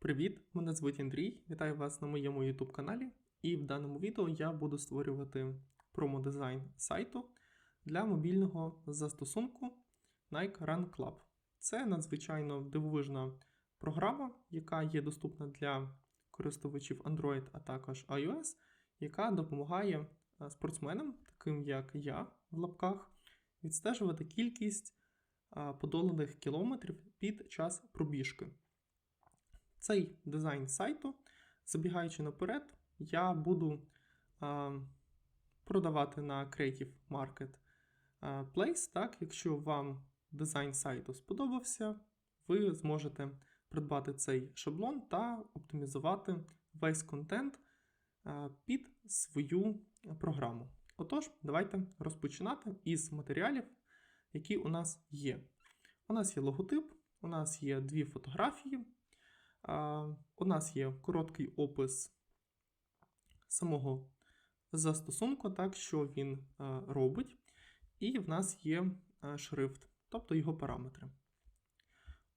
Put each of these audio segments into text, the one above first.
Привіт! Мене звуть Андрій. Вітаю вас на моєму YouTube каналі. І в даному відео я буду створювати промо-дизайн сайту для мобільного застосунку Nike Run Club. Це надзвичайно дивовижна програма, яка є доступна для користувачів Android, а також iOS, яка допомагає е, спортсменам, таким як я в лапках, відстежувати кількість е, подоланих кілометрів під час пробіжки. Цей дизайн сайту, забігаючи наперед, я буду продавати на Creative Market Place. Так, якщо вам дизайн сайту сподобався, ви зможете придбати цей шаблон та оптимізувати весь контент під свою програму. Отож, давайте розпочинати із матеріалів, які у нас є. У нас є логотип, у нас є дві фотографії. У нас є короткий опис самого застосунку, так, що він робить, і в нас є шрифт, тобто його параметри.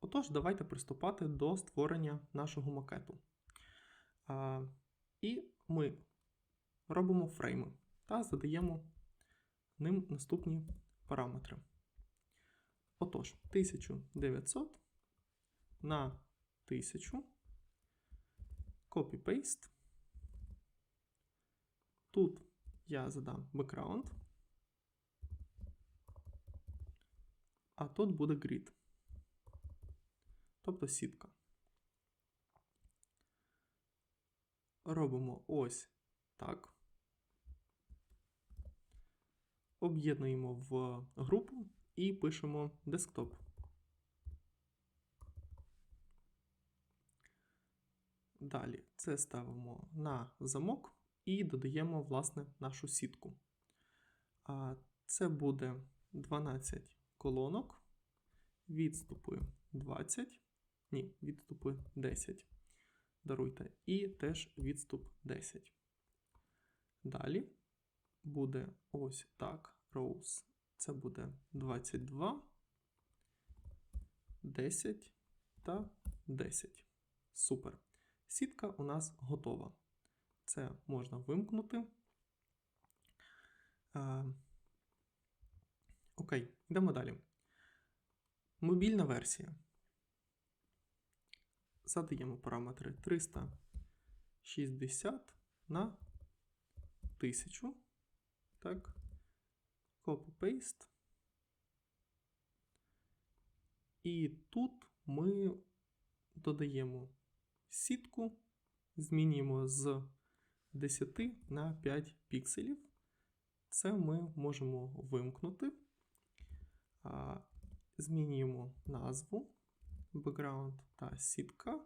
Отож, давайте приступати до створення нашого макету. І ми робимо фрейми та задаємо ним наступні параметри. Отож, 1900 на 1000. Copy-paste. Тут я задам background. А тут буде grid. Тобто сітка. Робимо ось так. Об'єднуємо в групу і пишемо десктоп. Далі це ставимо на замок і додаємо, власне, нашу сітку. А Це буде 12 колонок, відступи 20, ні, відступи 10. Даруйте, і теж відступ 10. Далі буде ось так. Rows. Це буде 22, 10 та 10. Супер. Сітка у нас готова. Це можна вимкнути. А, окей, йдемо далі. Мобільна версія. Задаємо параметри 360 на 1000. Так. Copy-paste. І тут ми додаємо сітку, змінюємо з 10 на 5 пікселів. Це ми можемо вимкнути. Змінюємо назву, background та сітка,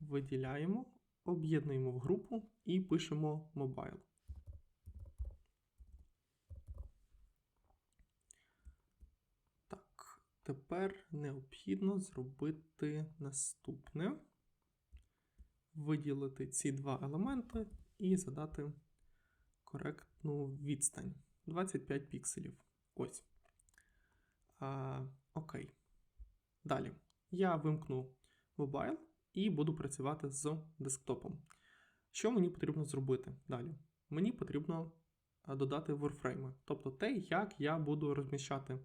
виділяємо, об'єднуємо в групу і пишемо mobile. Так, тепер необхідно зробити наступне виділити ці два елементи і задати коректну відстань 25 пікселів. Ось. А, Окей. Далі. Я вимкну мобайл і буду працювати з десктопом. Що мені потрібно зробити далі? Мені потрібно додати warframe, тобто те, як я буду розміщати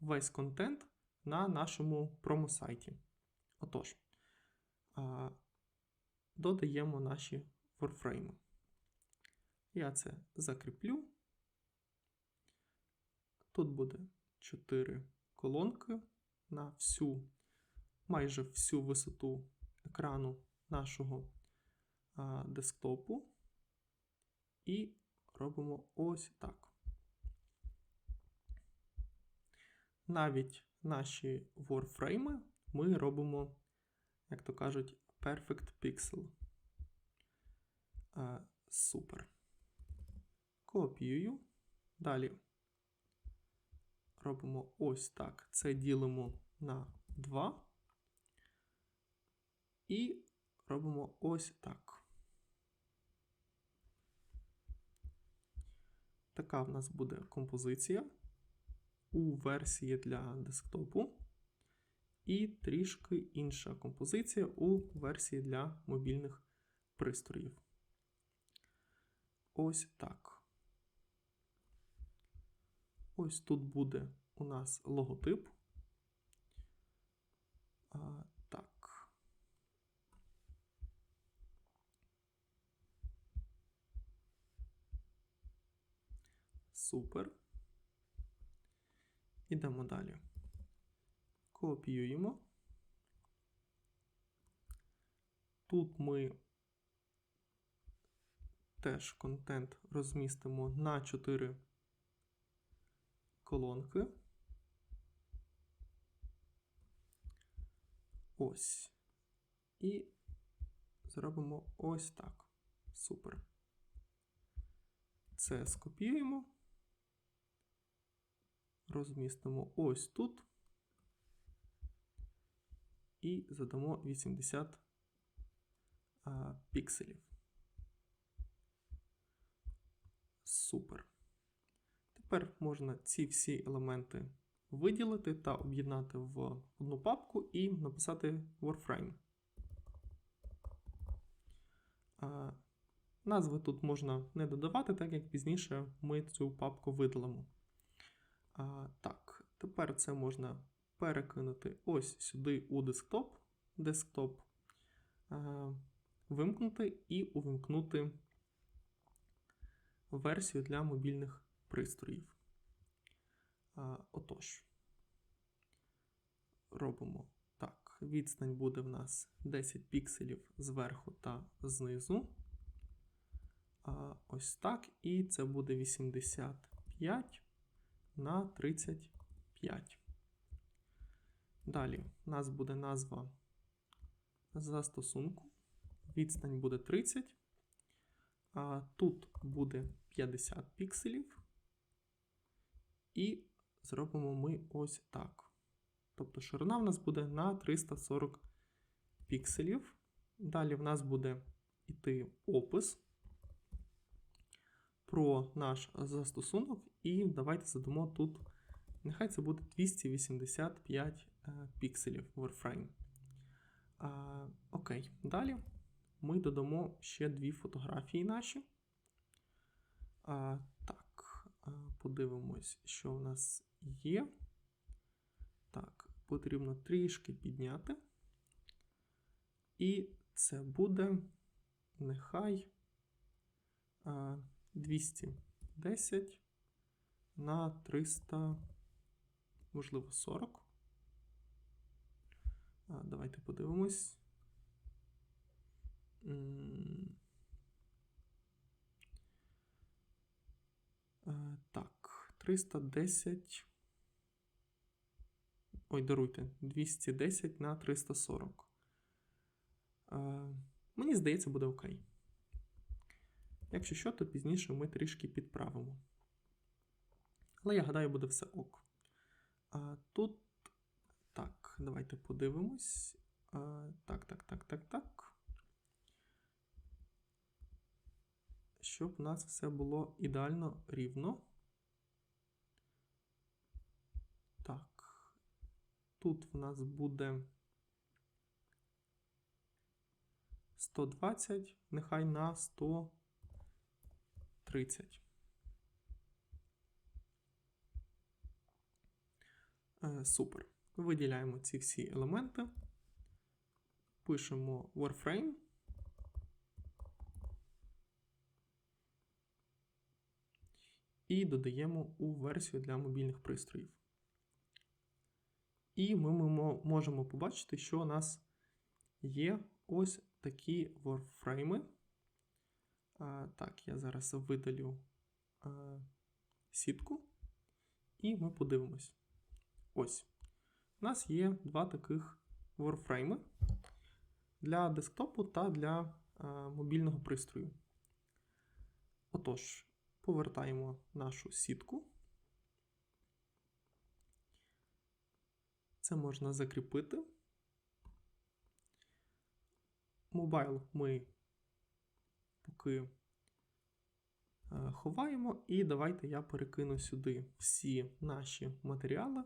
весь контент на нашому промо-сайті. Отож, додаємо наші warframe. Я це закріплю. Тут буде 4 колонки на всю, майже всю висоту екрану нашого а, десктопу. І робимо ось так. Навіть наші warframe ми робимо, як то кажуть, Perfect Pixel. А, Супер. Копіюю. Далі робимо ось так. Це ділимо на 2. І робимо ось так. Така в нас буде композиція у версії для десктопу. І трішки інша композиція у версії для мобільних пристроїв. Ось так. Ось тут буде у нас логотип. А, так. Супер. Ідемо далі. Копіюємо. Тут ми теж контент розмістимо на 4 колонки. Ось. І зробимо ось так. Супер. Це скопіюємо. Розмістимо ось тут. І задамо 80 а, пікселів. Супер. Тепер можна ці всі елементи виділити та об'єднати в одну папку і написати Warframe. А, назви тут можна не додавати, так як пізніше ми цю папку видалимо. А, так, тепер це можна перекинути ось сюди у десктоп. Десктоп вимкнути і увімкнути версію для мобільних пристроїв. Отож, робимо так. Відстань буде в нас 10 пікселів зверху та знизу. Ось так. І це буде 85 на 35. Далі у нас буде назва застосунку. Відстань буде 30. А тут буде 50 пікселів. І зробимо ми ось так. Тобто ширина в нас буде на 340 пікселів. Далі в нас буде йти опис про наш застосунок. І давайте задамо тут, нехай це буде 285 е, пікселів Warframe. А, окей, далі ми додамо ще дві фотографії наші. А, так, а, подивимось, що в нас є. Так, потрібно трішки підняти. І це буде нехай а, 210 на 300, можливо, 40. Давайте подивимось. Е, Так, 310. Ой, даруйте, 210 на 340. Е, Мені здається, буде окей. Якщо що, то пізніше ми трішки підправимо. Але я гадаю, буде все ок. А тут. Так, давайте подивимось. Так, так, так, так, так. Щоб у нас все було ідеально рівно. Так. Тут в нас буде 120, нехай на 130. Е, Супер. Виділяємо ці всі елементи. Пишемо Warframe. І додаємо у версію для мобільних пристроїв. І ми мо- можемо побачити, що у нас є ось такі Warframe. Так, я зараз видалю сітку. І ми подивимось. Ось. У нас є два таких Warframe для десктопу та для а, мобільного пристрою. Отож, повертаємо нашу сітку. Це можна закріпити. Мобайл ми поки е, ховаємо, і давайте я перекину сюди всі наші матеріали.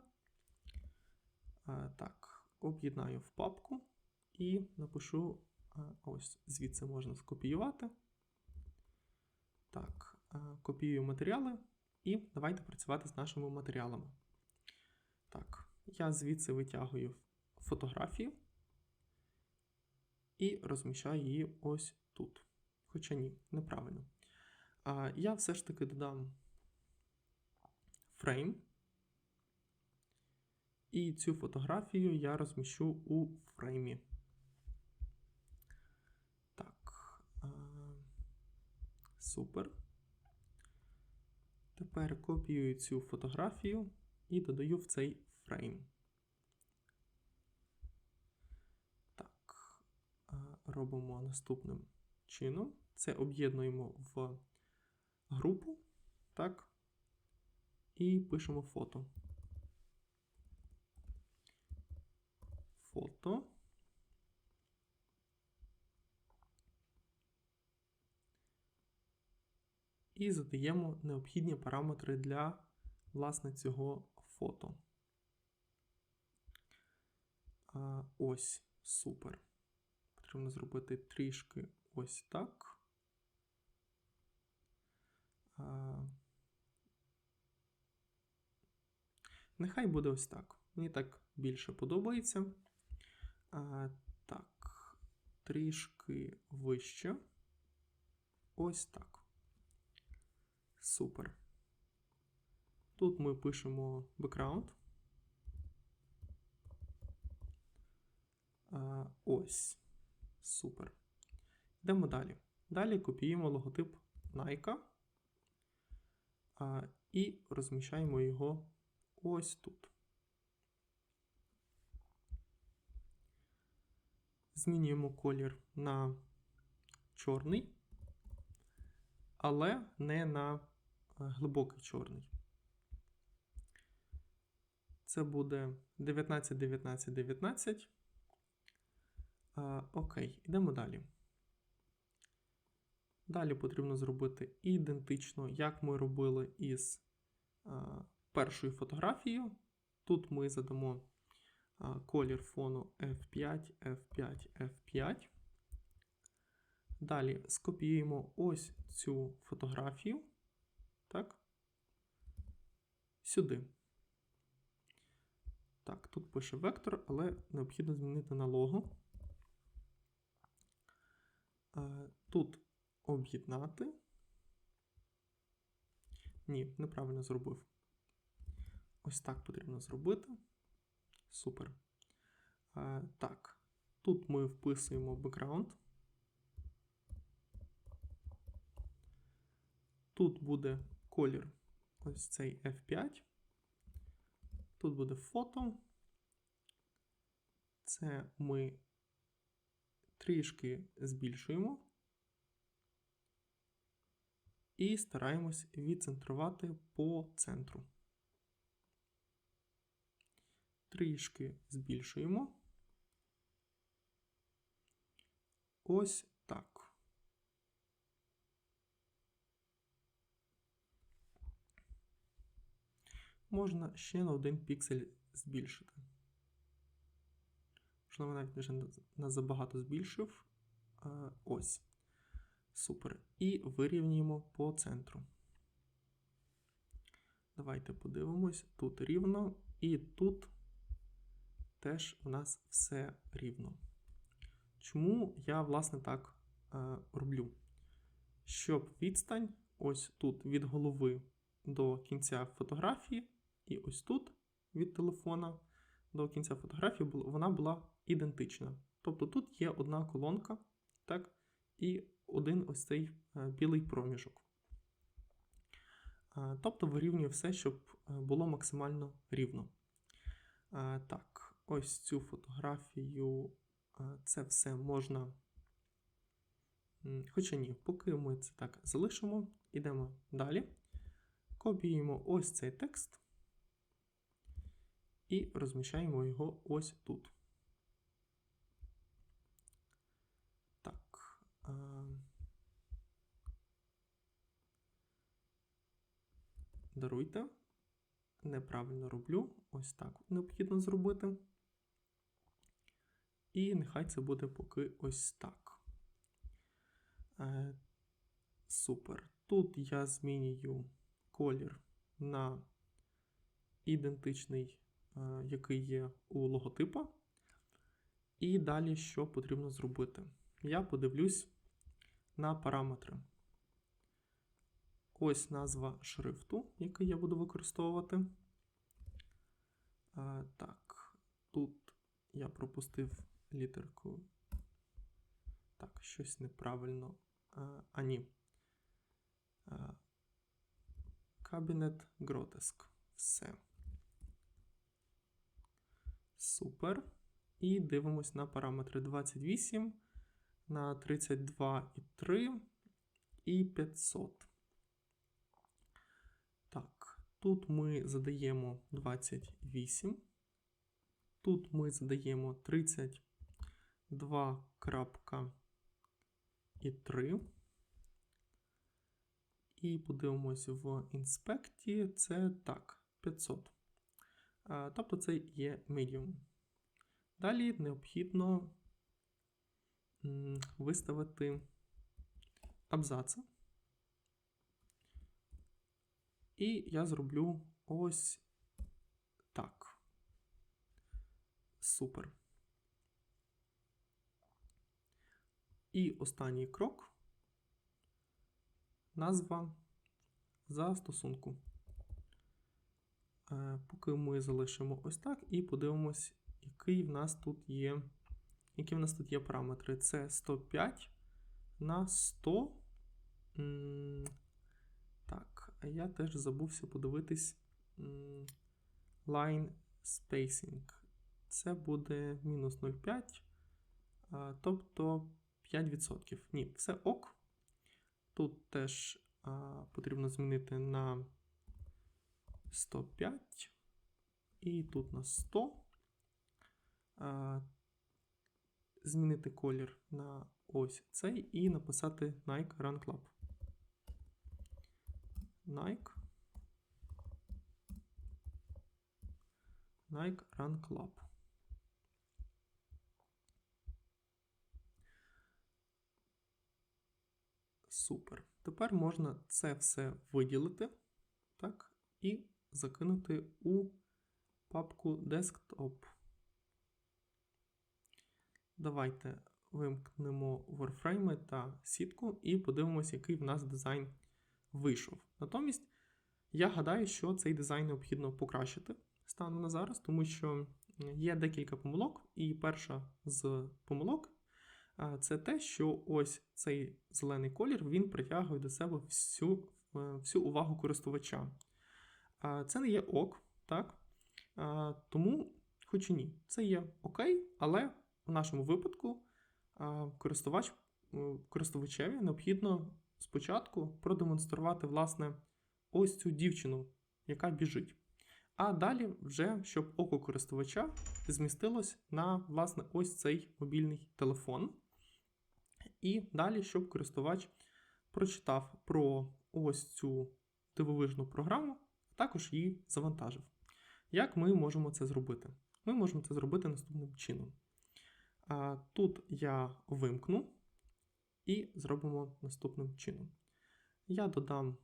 Е, Так, об'єднаю в папку і напишу ось звідси можна скопіювати. Так, копіюю матеріали і давайте працювати з нашими матеріалами. Так, я звідси витягую фотографію і розміщаю її ось тут. Хоча ні, неправильно. Я все ж таки додам фрейм. І цю фотографію я розміщу у фреймі. Так. Супер. Тепер копіюю цю фотографію і додаю в цей фрейм. Так. Робимо наступним чином. Це об'єднуємо в групу. Так. І пишемо фото. Фото. І задаємо необхідні параметри для власне цього фото. А, ось, супер. Потрібно зробити трішки ось так. А, нехай буде ось так. Мені так більше подобається. Так, трішки вище. Ось так. Супер. Тут ми пишемо. А, ось. Супер. Йдемо далі. Далі копіюємо логотип Nike і розміщаємо його ось тут. Змінюємо колір на чорний, але не на глибокий чорний. Це буде 19, 19, 19. А, окей, йдемо далі. Далі потрібно зробити ідентично, як ми робили із а, першою фотографією. Тут ми задамо колір фону F5, F5, F5. Далі скопіюємо ось цю фотографію. Так. Сюди. Так, тут пише вектор, але необхідно змінити на лого. Тут об'єднати. Ні, неправильно зробив. Ось так потрібно зробити. Супер. А, Так, тут ми вписуємо background. Тут буде колір ось цей F5. Тут буде фото. Це ми трішки збільшуємо. І стараємось відцентрувати по центру. Трішки збільшуємо. Ось так. Можна ще на один піксель збільшити. Можливо, навіть вже на забагато збільшив. Ось. Супер. І вирівнюємо по центру. Давайте подивимось. Тут рівно, і тут теж у нас все рівно. Чому я, власне, так е, роблю? Щоб відстань ось тут від голови до кінця фотографії, і ось тут від телефона до кінця фотографії вона була ідентична. Тобто тут є одна колонка, так, і один ось цей е, білий проміжок. Е, тобто вирівнює все, щоб було максимально рівно. Так, ось цю фотографію, це все можна. Хоча ні, поки ми це так залишимо, йдемо далі. Копіюємо ось цей текст і розміщаємо його ось тут. Так. Даруйте. Неправильно роблю. Ось так необхідно зробити. І нехай це буде поки ось так. Е, Супер. Тут я змінюю колір на ідентичний, е, який є у логотипа. І далі що потрібно зробити? Я подивлюсь на параметри. Ось назва шрифту, який я буду використовувати. А, так, тут я пропустив літерку. Так, щось неправильно. А, а ні. А, Кабінет Grotesque. Все. Супер. І дивимось на параметри 28, на 32,3 і 500. Так, тут ми задаємо 28. Тут ми задаємо 32.3. І подивимось в інспекті. Це так, 500. Тобто це є medium. Далі необхідно виставити абзаци. І я зроблю ось так. Супер. І останній крок. Назва застосунку. Е, Поки ми залишимо ось так і подивимось, який в нас тут є. Які в нас тут є параметри? Це 105 на 100. Так, а я теж забувся подивитись line spacing. Це буде мінус 0,5, тобто 5%. Ні, все ок. Тут теж а, потрібно змінити на 105 і тут на 100. А, змінити колір на ось цей і написати Nike Run Club. Nike. Nike Run Club. Супер. Тепер можна це все виділити так, і закинути у папку Desktop. Давайте вимкнемо Warframe та сітку і подивимося, який в нас дизайн вийшов. Натомість, я гадаю, що цей дизайн необхідно покращити станом на зараз, тому що є декілька помилок, і перша з помилок це те, що ось цей зелений колір він притягує до себе всю, е, всю увагу користувача. Це не є ок, так? Тому, хоч і ні, це є окей, але в нашому випадку користувач, е, користувачеві необхідно спочатку продемонструвати, власне, ось цю дівчину, яка біжить. А далі, вже, щоб око користувача змістилось на власне, ось цей мобільний телефон. І далі, щоб користувач прочитав про ось цю дивовижну програму, також її завантажив. Як ми можемо це зробити? Ми можемо це зробити наступним чином. Тут я вимкну і зробимо наступним чином. Я додам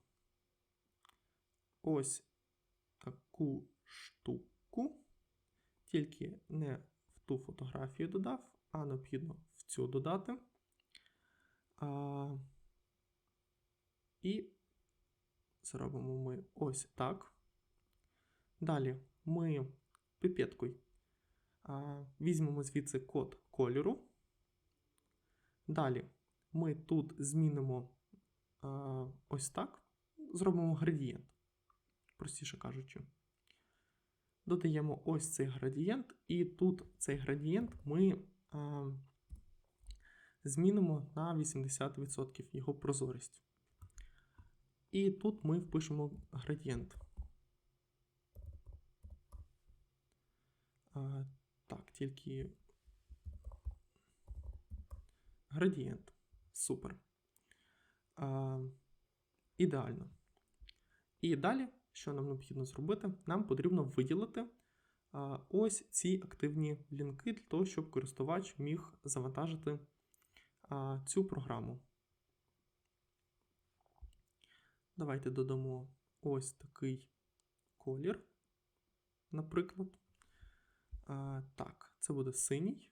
ось таку штуку, тільки не в ту фотографію додав, а необхідно в цю додати. А, І зробимо ми ось так. Далі ми пипеткою а, візьмемо звідси код кольору. Далі ми тут змінимо а, ось так, зробимо градієнт, простіше кажучи. Додаємо ось цей градієнт, і тут цей градієнт ми а, змінимо на 80% його прозорість. І тут ми впишемо градієнт. Так, тільки градієнт. Супер. А, Ідеально. І далі, що нам необхідно зробити? Нам потрібно виділити а, ось ці активні лінки для того, щоб користувач міг завантажити цю програму. Давайте додамо ось такий колір, наприклад. А, так, це буде синій.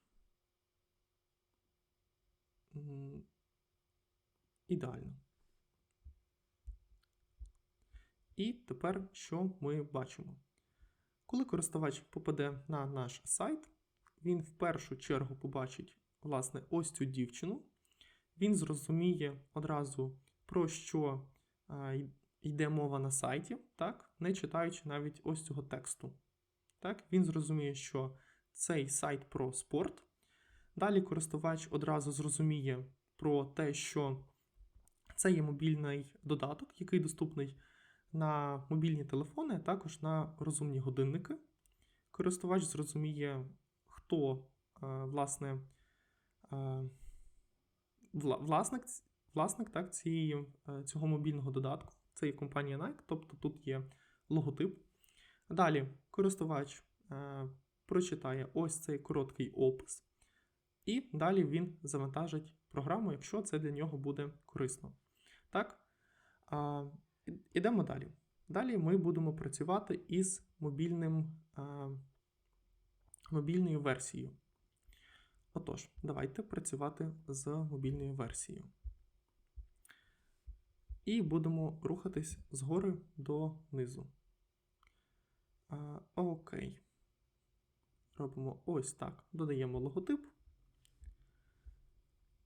Ідеально. І тепер що ми бачимо? Коли користувач попаде на наш сайт, він в першу чергу побачить власне ось цю дівчину. Він зрозуміє одразу, про що а, йде мова на сайті, так? не читаючи навіть ось цього тексту. Так? Він зрозуміє, що цей сайт про спорт. Далі користувач одразу зрозуміє про те, що це є мобільний додаток, який доступний на мобільні телефони, а також на розумні годинники. Користувач зрозуміє, хто е, власне е, вла- власник, власник так, цієї, е, цього мобільного додатку. Це є компанія Nike, тобто тут є логотип. Далі користувач е, прочитає ось цей короткий опис, і далі він завантажить програму, якщо це для нього буде корисно. Так? Ідемо далі. Далі ми будемо працювати із мобільним, мобільною версією. Отож, давайте працювати з мобільною версією. І будемо рухатись згори до низу. А, окей. Робимо ось так. Додаємо логотип.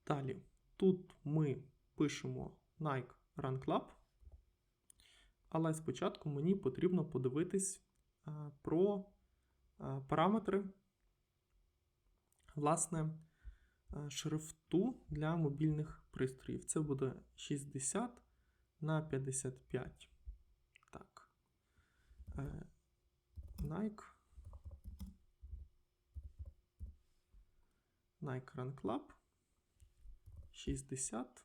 Далі, тут ми пишемо Nike Run Club. Але спочатку мені потрібно подивитись про параметри власне шрифту для мобільних пристроїв. Це буде 60 на 55. Так. Е, Nike. Nike Run Club. 60.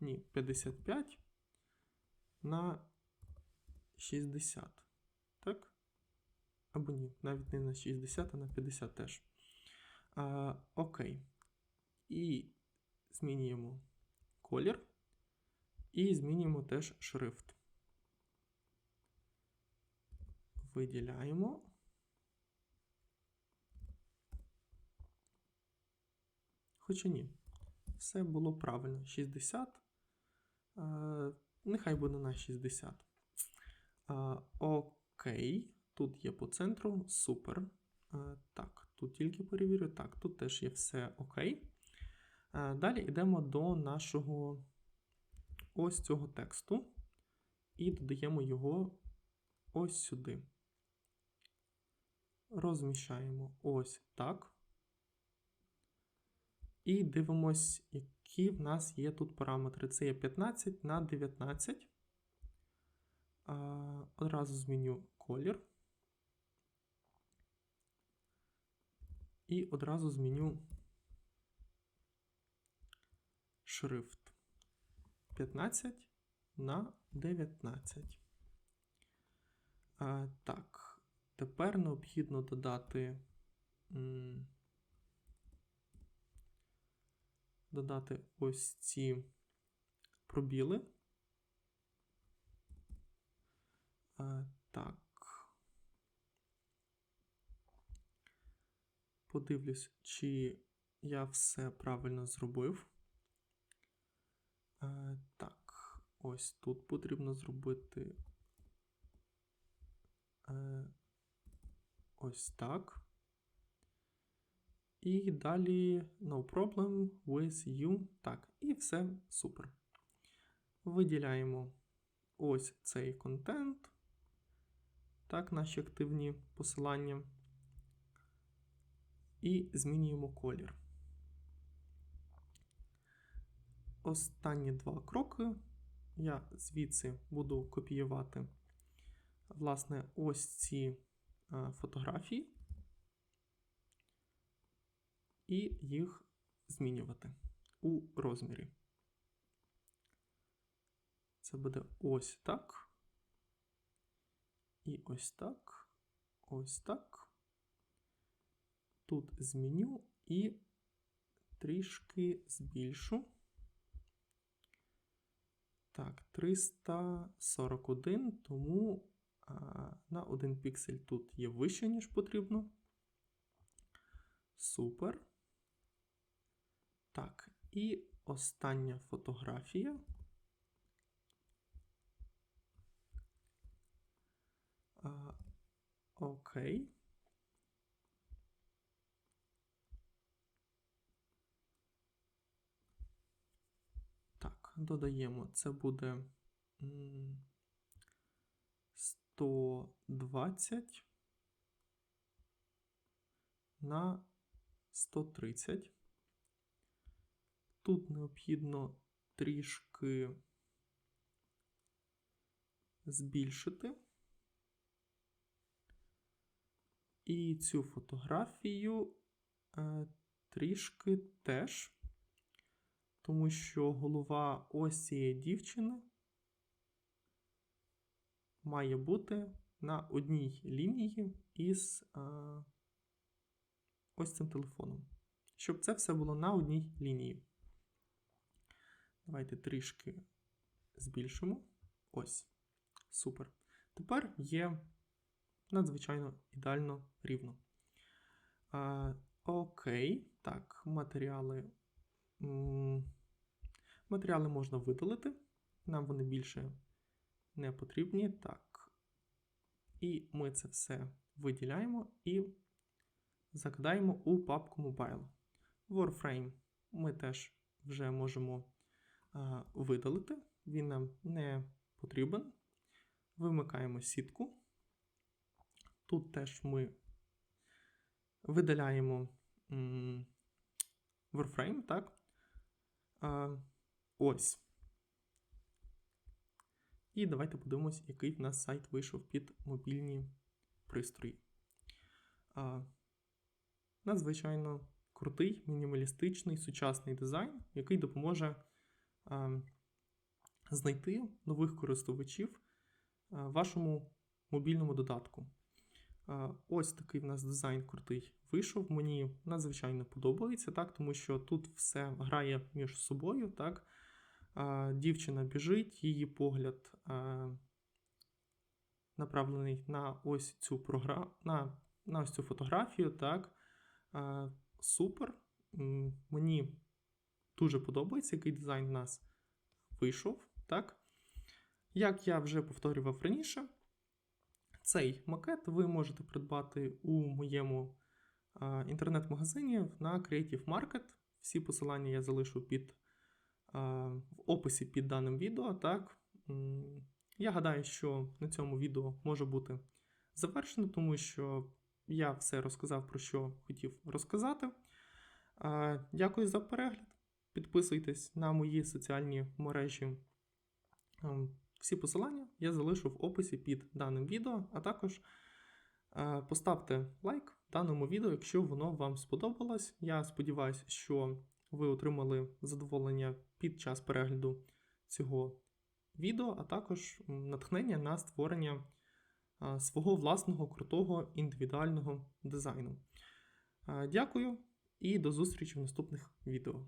Ні, 55 на 60. Або ні, навіть не на 60, а на 50 теж. А, окей. І змінюємо колір. І змінюємо теж шрифт. Виділяємо. Хоча ні, все було правильно. 60. Е, нехай буде на 60. Е, окей. Тут є по центру. Супер. Е, так, тут тільки перевірю. Так, тут теж є все окей. Е, далі йдемо до нашого ось цього тексту. І додаємо його ось сюди. Розміщаємо ось так. І дивимось, які в нас є тут параметри. Це є 15 на 19. Одразу зміню колір. І одразу зміню шрифт. 15 на 19. А, так, тепер необхідно додати. додати ось ці пробіли. Так. Подивлюсь, чи я все правильно зробив. А, так, ось тут потрібно зробити е, ось так. І далі no problem with you. Так, і все супер. Виділяємо ось цей контент. Так, наші активні посилання. І змінюємо колір. Останні два кроки я звідси буду копіювати, власне, ось ці е, фотографії і їх змінювати у розмірі. Це буде ось так. І ось так. Ось так. Тут зміню і трішки збільшу. Так, 341, тому а, на один піксель тут є вище, ніж потрібно. Супер. Так, і остання фотографія. А, окей. Так, додаємо. Це буде м, 120 на 130. Тут необхідно трішки збільшити. І цю фотографію е, трішки теж, тому що голова ось цієї дівчини має бути на одній лінії із е, ось цим телефоном. Щоб це все було на одній лінії. Давайте трішки збільшимо. Ось. Супер. Тепер є надзвичайно ідеально рівно. А, окей. Так, матеріали. Матеріали можна видалити. Нам вони більше не потрібні. Так. І ми це все виділяємо і закидаємо у папку Mobile. Warframe ми теж вже можемо а, видалити. Він нам не потрібен. Вимикаємо сітку. Тут теж ми видаляємо м, Warframe, так? Ось. І давайте подивимось, який в нас сайт вийшов під мобільні пристрої. Надзвичайно крутий, мінімалістичний, сучасний дизайн, який допоможе знайти нових користувачів вашому мобільному додатку. Ось такий в нас дизайн крутий вийшов. Мені надзвичайно подобається, так, тому що тут все грає між собою. Так. Дівчина біжить, її погляд направлений на ось цю програ... на, на ось цю фотографію. Так. Супер. Мені дуже подобається, який дизайн в нас вийшов. Так. Як я вже повторював раніше, цей макет ви можете придбати у моєму інтернет-магазині на Creative Market. Всі посилання я залишу під, в описі під даним відео. Так. Я гадаю, що на цьому відео може бути завершено, тому що я все розказав, про що хотів розказати. Дякую за перегляд. Підписуйтесь на мої соціальні мережі. Всі посилання я залишу в описі під даним відео, а також е, поставте лайк даному відео, якщо воно вам сподобалось. Я сподіваюся, що ви отримали задоволення під час перегляду цього відео, а також натхнення на створення е, свого власного крутого індивідуального дизайну. Е, Дякую і до зустрічі в наступних відео.